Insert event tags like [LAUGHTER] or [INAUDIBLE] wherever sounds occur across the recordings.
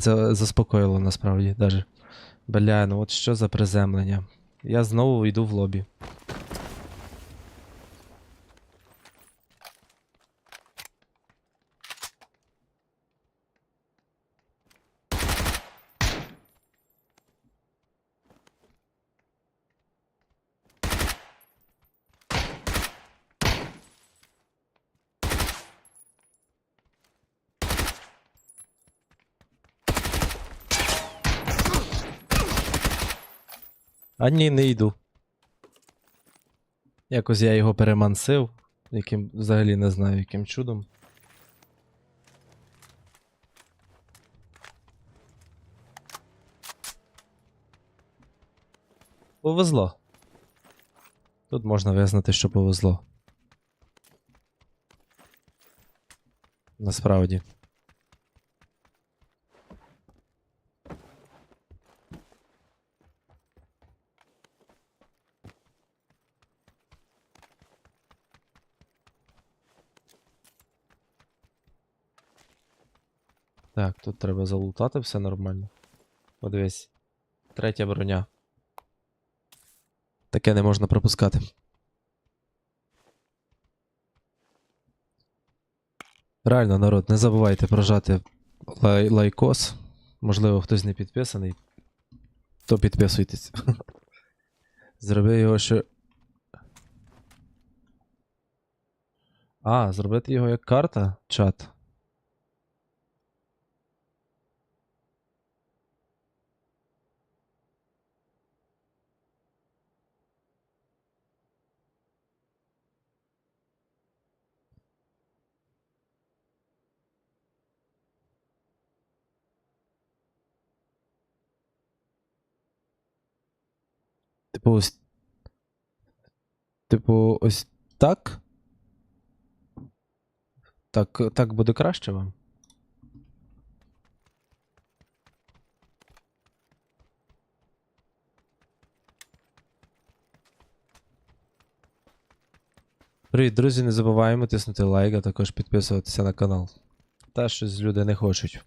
Це заспокоїло насправді даже. Бля, ну от що за приземлення. Я знову йду в лобі. А ні, не йду. Якось я його перемансив, яким взагалі не знаю, яким чудом. Повезло. Тут можна визнати, що повезло. Насправді. Так, тут треба залутати все нормально. Подивись. Третя броня. Таке не можна пропускати. Реально, народ, не забувайте прожати лай- лайкос. Можливо, хтось не підписаний. То підписуйтесь. [LAUGHS] Зроби його ще. А, зробити його як карта, чат. Типу ось. Типу, ось так? Так, так буде краще вам? Привіт, друзі, не забуваємо тиснути лайк, а також підписуватися на канал. Та щось люди не хочуть.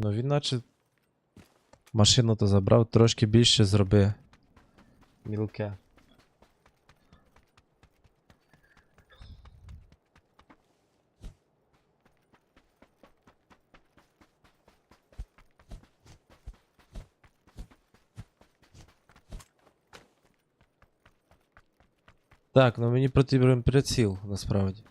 Ну він наче. Машину то забрав, трошки більше зроби. Мілке. Так, ну мені потрібен приціл, насправді.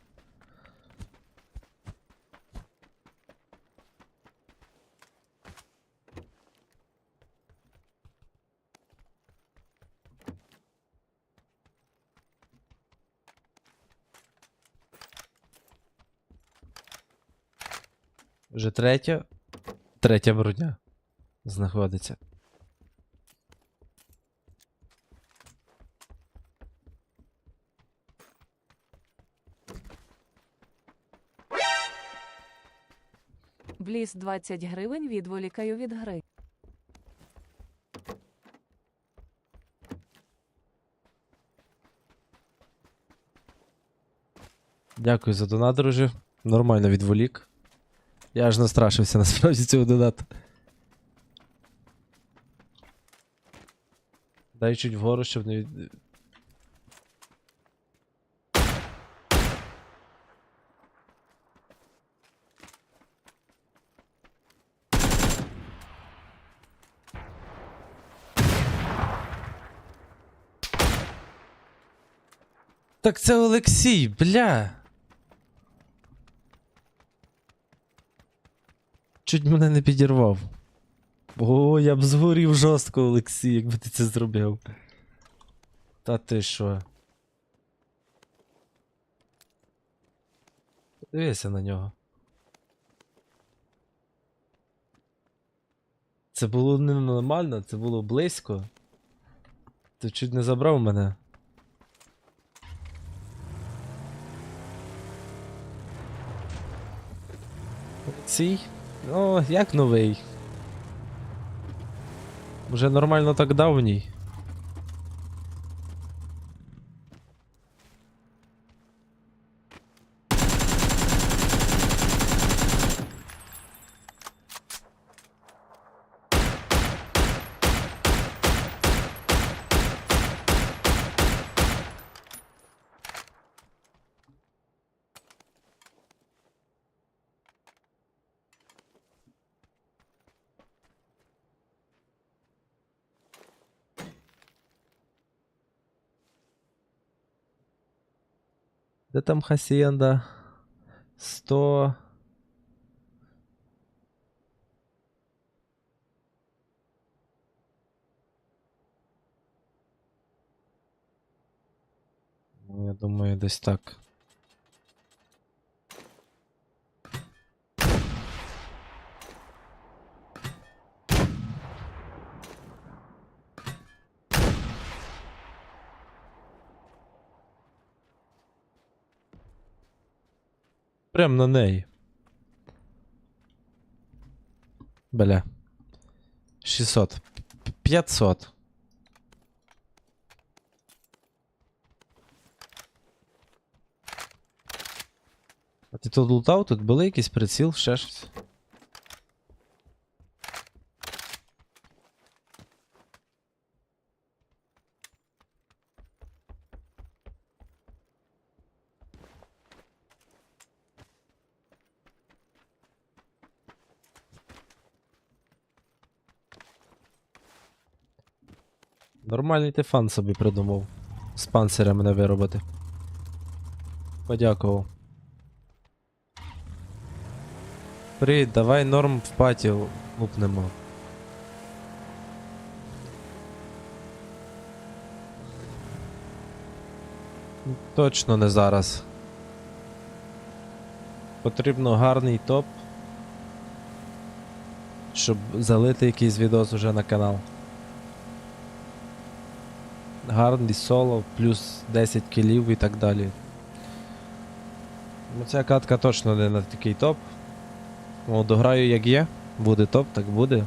Вже третя. Третя броня знаходиться. Бліс 20 гривень відволікаю від гри. Дякую за донат, друже. Нормально відволік. Я аж настрашився [LAUGHS] насправді цього донату. Дай чуть вгору, щоб не від... Так це Олексій, бля. Чуть мене не підірвав. О, я б згорів жорстко, Олексій, якби ти це зробив. Та ти що? Дивися на нього. Це було ненормально, це було близько. Ти чуть не забрав мене. Цій? Ну, як новий. Вже нормально так давній. Де там хасієнда? 100... Ну, я думаю, десь так. Прям на неї. Бля. 600. П- 500. А ти тут лутав? Тут були якийсь приціл, ще щось? Нормальний ти фан собі придумав. З панциря мене виробити. Подякував. Привіт, давай норм в паті лупнемо. Точно не зараз. Потрібно гарний топ. Щоб залити якийсь відос уже на канал. Гарний соло, плюс 10 кілів і так далі. Ну ця катка точно не на такий топ. О, дограю як є. Буде топ, так буде.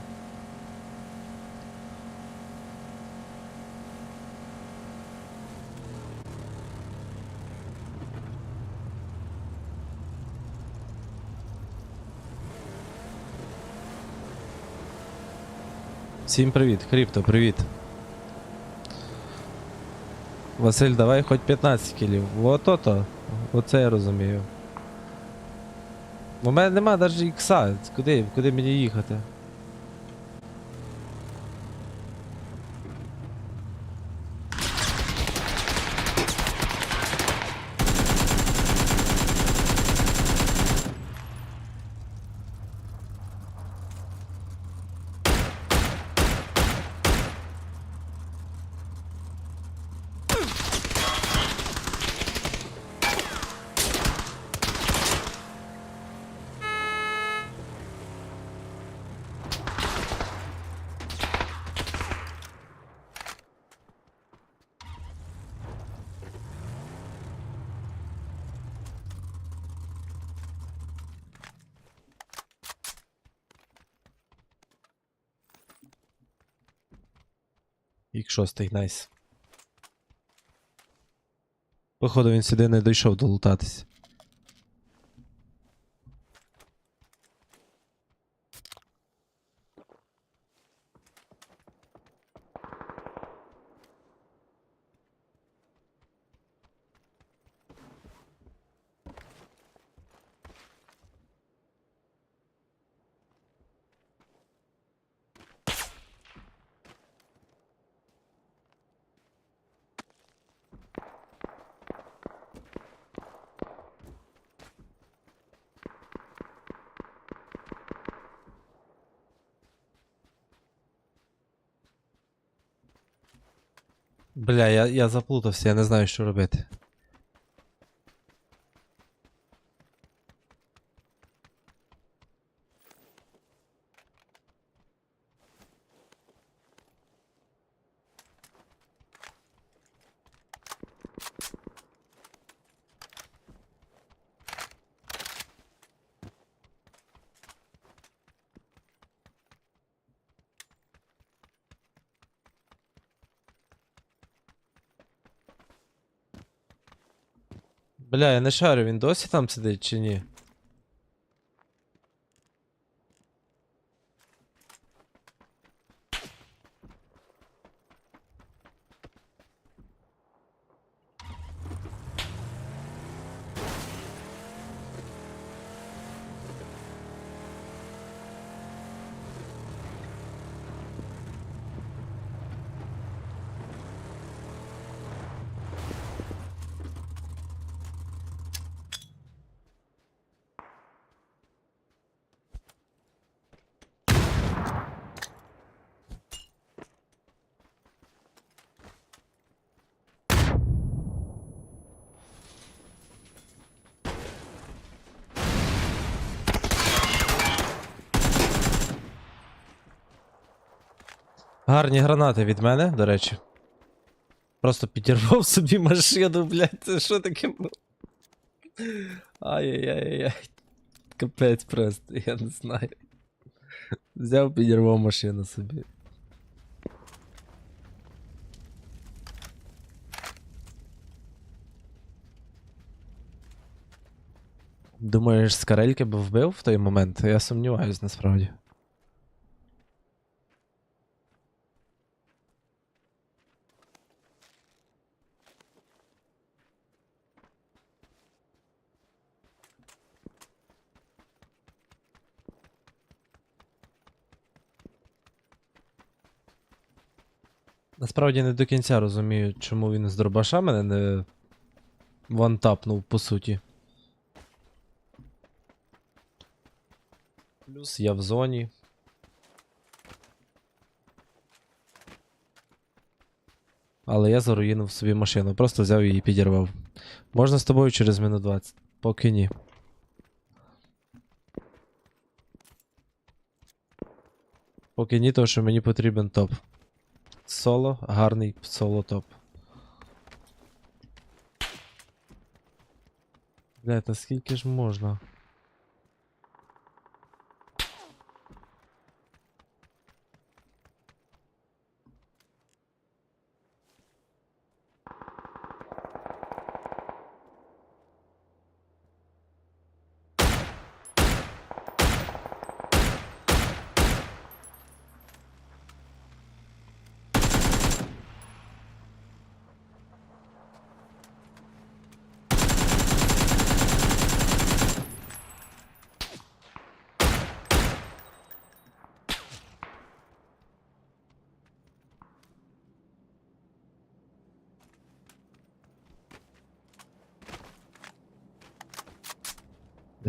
Всім привіт, Крипто, привіт. Василь, давай хоч 15 кілів. Ото. Оце я розумію. У мене нема навіть ікса. Куди, куди мені їхати? Ік шостий, найс. Походу він сюди не дійшов долутатись. Бля, я, я заплутався, я не знаю, що робити. Бля, я не шарю, він досі там сидить чи ні? Гарні гранати від мене, до речі. Просто підірвав собі машину, блядь, це що таке було? Ай-яй-яй-яй. Капець просто, я не знаю. Взяв, підірвав машину собі. Думаєш, з карельки б вбив в той момент? Я сумніваюсь насправді. Насправді не до кінця розумію, чому він з дробаша мене не вантапнув, по суті. Плюс я в зоні. Але я заруїнив собі машину, просто взяв її і підірвав. Можна з тобою через минут 20? Поки ні. Поки ні, тому що мені потрібен топ. Соло, гарний соло топ. Бля, та скільки ж можна?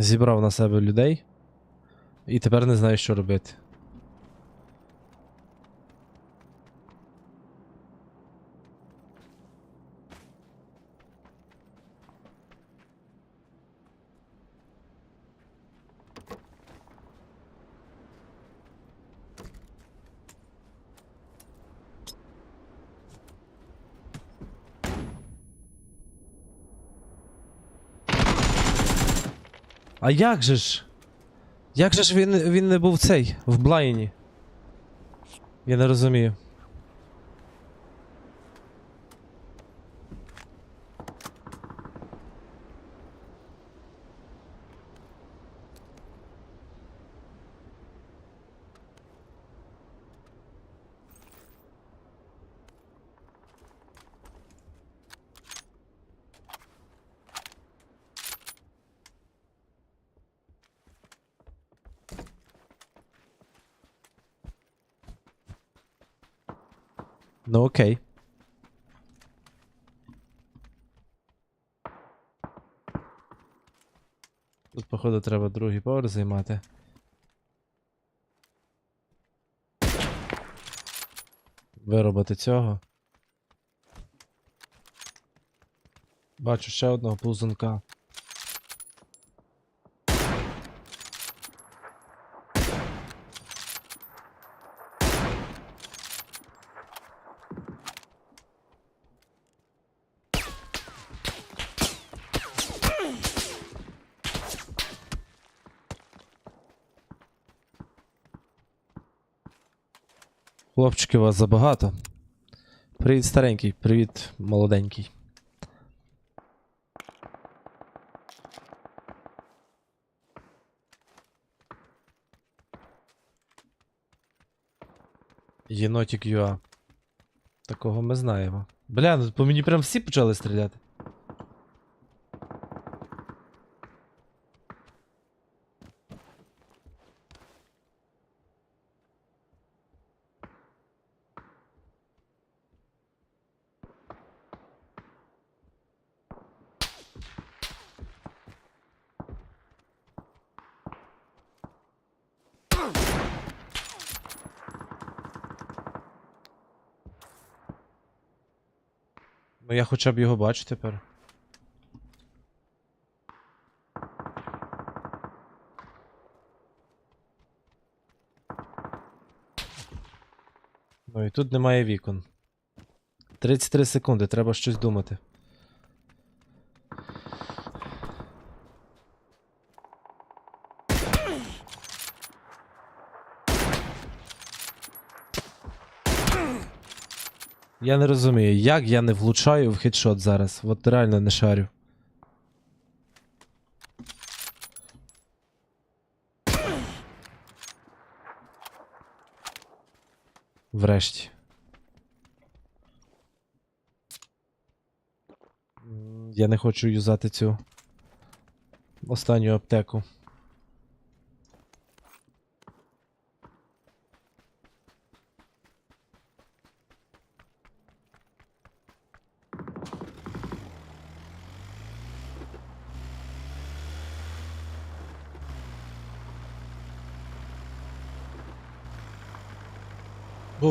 Зібрав на себе людей. І тепер не знаю, що робити. А як же ж? Як же ж він, він не був цей в блайні? Я не розумію. Ну окей. Тут, походу, треба другий поверх займати. Виробити цього. Бачу ще одного повзунка. Трошки вас забагато. Привіт, старенький, привіт, молоденький. Єнотік Юа. Такого ми знаємо. Бля, ну по мені прям всі почали стріляти. Хоча б його бачу тепер. Ну і тут немає вікон. 33 секунди, треба щось думати. Я не розумію, як я не влучаю в хедшот зараз. От реально не шарю. Врешті. Я не хочу юзати цю останню аптеку.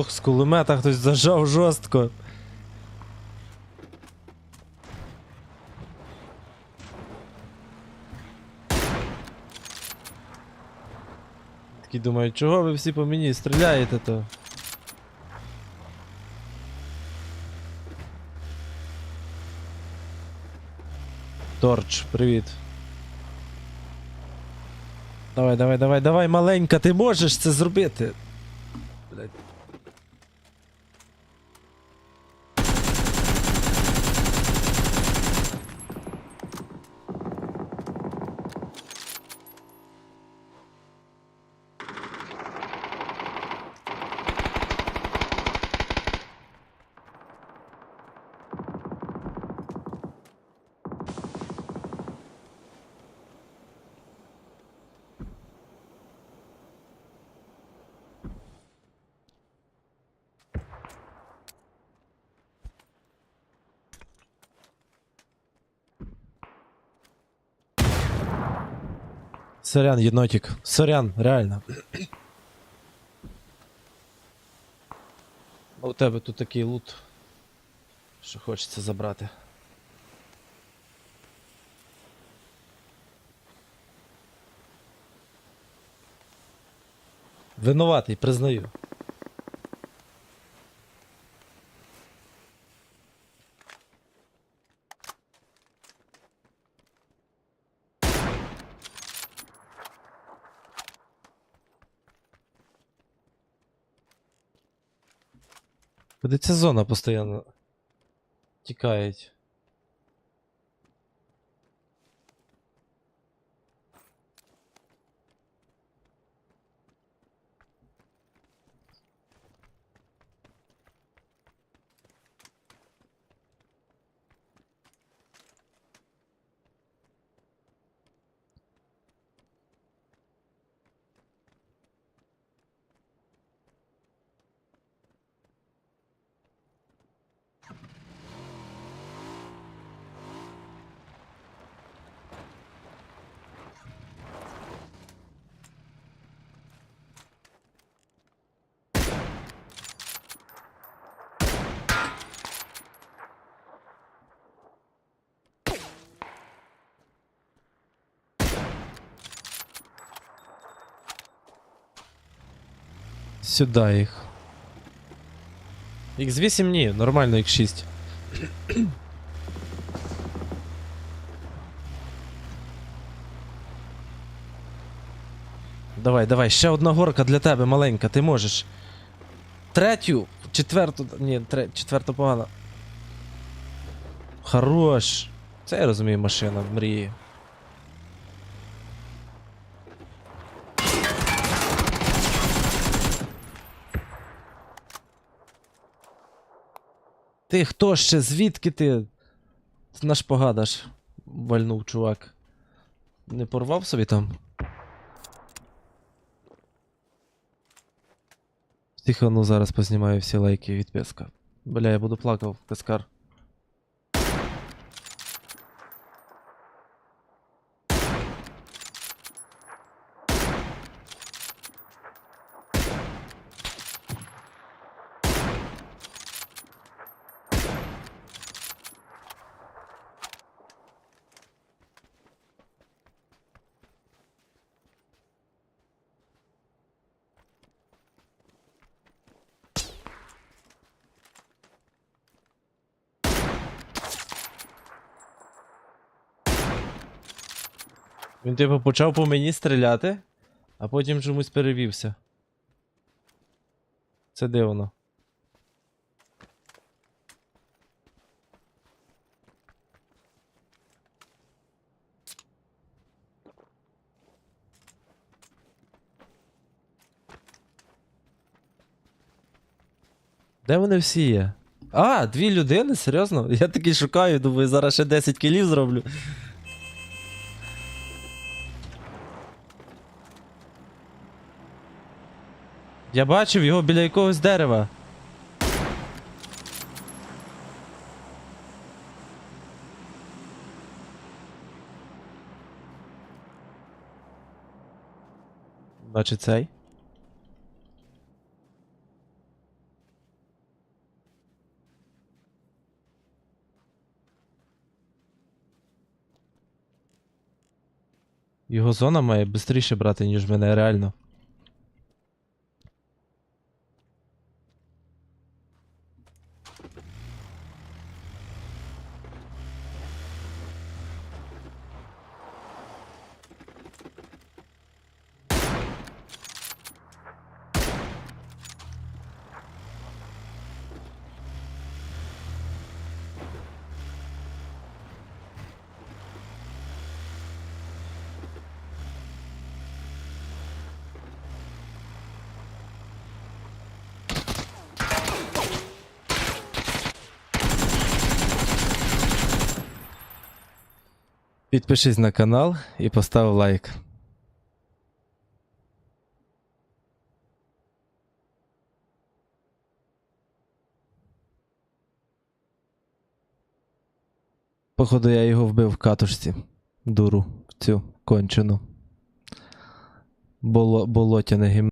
Ох, з кулемета хтось зажав жорстко. Такі думають, чого ви всі по мені стріляєте то? Торч, привіт. Давай, давай, давай, давай, маленька, ти можеш це зробити. Блядь. Сорян, єнотик. Сорян, реально. А У тебе тут такий лут, що хочеться забрати. Винуватий, признаю. Куди ця зона постійно тікають? Сюди їх. X8 ні, нормально X6. Давай, давай, ще одна горка для тебе, маленька, ти можеш. Третю, четверту. Ні, тре, четверту погано. Хорош. Це я розумію машина в. Ти хто ще? Звідки ти? Наш погадаш. Вальнув, чувак. Не порвав собі там? Тихо, ну зараз познімаю всі лайки від песка. Бля, я буду плакав, пескар. Він типу почав по мені стріляти, а потім чомусь перевівся. Це дивно. Де вони всі є? А, дві людини? Серйозно? Я такий шукаю, думаю, зараз ще 10 кілів зроблю. Я бачив його біля якогось дерева. Значить цей. Його зона має швидше брати, ніж мене, реально. Підпишись на канал і постав лайк. Походу, я його вбив в катушці. Дуру, цю кончену. Боло, болотяне гімно.